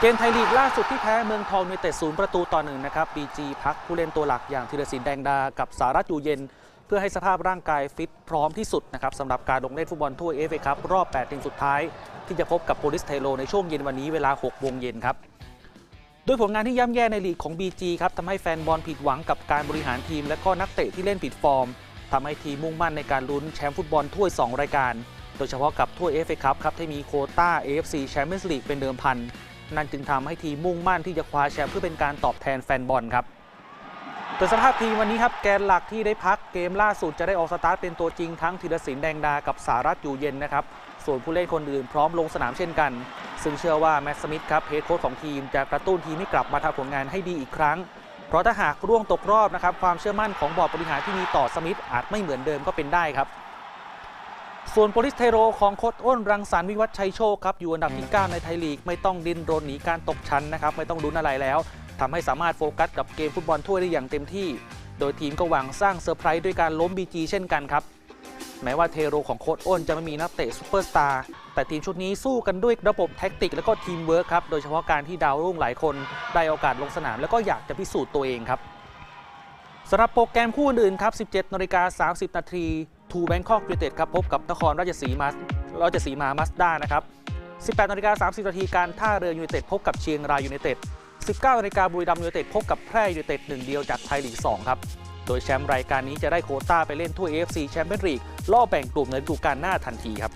เกมไทยลีกล่าสุดที่แพ้เมืองทองยูไนเต็ดศูนย์ประตูต่อหนึ่งนะครับบีจีพักผู้เล่นตัวหลักอย่างธีรศิลป์แดงดา กับสารัตอยู่เย็น เพื่อให้สภาพร่างกายฟิตพร้อมที่สุดนะครับสำหรับการลงเล่นฟุตบอลถ้วยเอฟเอคัพรอบ 8 ทีมสุดท้าย ที่จะพบกับโปลิสเทโลในช่วงเย็นวันนี้เวลา6โมงเย็นครับด้วยผลงานที่ย่ำแย่ในลีกของ BG ครับทำให้แฟนบอลผิดหวังกับการบริหารทีม และก็นักเตะที่เล่นผิดฟอร์มทำให้ทีมมุ่งมั่นในการลุ้นแชมป์ฟุตบอลถ้วย 2 รายการ โดยเฉพาะกับถ้วย FA คัพครับที่มีโคต้า AFC Champions League เป็นเดิมพัน นั่นจึงทำให้ทีมมุ่งมั่นที่จะคว้าแชมป์เพื่อเป็นการตอบแทนแฟนบอลครับแต่สภาพทีมวันนี้ครับแกนหลักที่ได้พักเกมล่าสุดจะได้ออกสตาร์ทเป็นตัวจริงทั้งธีรศิลป์แดงดากับสารัตอยู่เย็นนะครับส่วนผู้เล่นคนอื่นพร้อมลงสนามเช่นกัน ซึ่งเชื่อว่าแมตต์สมิธครับเฮดโค้ชของทีมจะกระตุ้นทีมให้กลับมาทำผลงานให้ดีอีกครั้ง เพราะถ้าหากร่วงตกรอบนะครับความเชื่อมั่นของบอร์ดบริหารที่มีต่อสมิธอาจไม่เหมือนเดิมก็เป็นได้ครับ ส่วนโปลิสเทโรของโค้ชอ้นรังสรรค์วิวัฒชัยโชคครับอยู่อันดับที่ 9 ในไทยลีก ไม่ต้องดิ้นรนหนีการตกชั้นนะครับไม่ต้องลุ้นอะไรแล้วทำให้สามารถโฟกัสกับเกมฟุตบอลถ้วยได้อย่างเต็มที่ โดยทีมก็หวังสร้างเซอร์ไพรส์ด้วยการล้มบีจีเช่นกันครับแม้ว่าเทโรของโค้ชอ้นจะไม่มีนักเตะซูเปอร์สตาร์แต่ทีมชุดนี้สู้กันด้วยระบบแท็กติก และก็ทีมเวิร์คครับโดยเฉพาะการที่ดาวรุ่งหลายคนได้โอกาสลงสนาม แล้วก็อยากจะพิสูจน์ตัวเองครับสำหรับโปรแกรมคู่อื่นครับ 17นาฬิกา30นาที ทูแบงคอกยูเต็ดครับพบกับนครราชสีมาราชสีมามาสด้านะครับ 18นาฬิกา30นาทีการท่าเรือยูเนเต็ดพบกับเชียงรายยูเนเต็ด 19นาฬิกาบุรีรัมย์ยูเนเต็ดพบกับแพร่ยูเนเต็ดหนึ่งเดียวจากไทยลีก 2 ครับ โดยแชมป์รายการนี้จะได้โคต้าไปเล่นถ้วย AFC แชมเปี้ยนลีกล่อแบ่งกลุ่มในฤดูกาลหน้าทันทีครับ